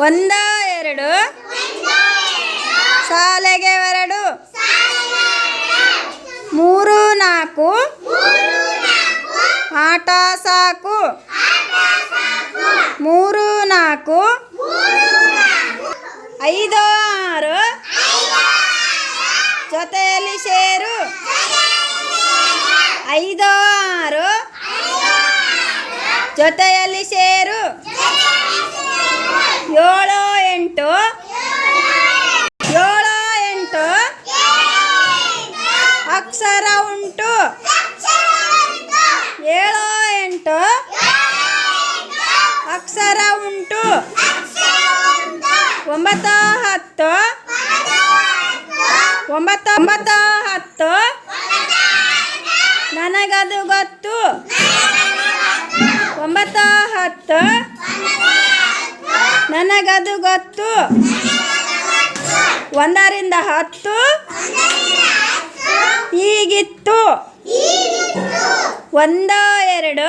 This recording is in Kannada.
ಒಂದ, ಎರಡು. ಶಾಲೆಗೆ ಹೊರಡು ಮೂರು, ನಾಲ್ಕು. ಆಟ ಸಾಕು. ಮೂರು, ನಾಲ್ಕು. ಐದು, ಆರು. ಜೊತೆಯಲ್ಲಿ ಸೇರು. ಐದು, ಆರು. ಜೊತೆಯಲ್ಲಿ ಸೇರು ಏಳು ಎಂಟು ಏಳು ಎಂಟು ಅಕ್ಷರ ಉಂಟು ಏಳು ಎಂಟು. ಅಕ್ಷರ ಉಂಟು. ಒಂಬತ್ತು ಹತ್ತು. ಒಂಬತ್ತು ಒಂಬತ್ತು ಹತ್ತು. ನನಗದು ಗೊತ್ತು. ಒಂಬತ್ತು ಹತ್ತು. ನನಗದು ಗೊತ್ತು. ಒಂದರಿಂದ ಹತ್ತು. ಹೀಗಿತ್ತು ಒಂದೋ ಎರಡು.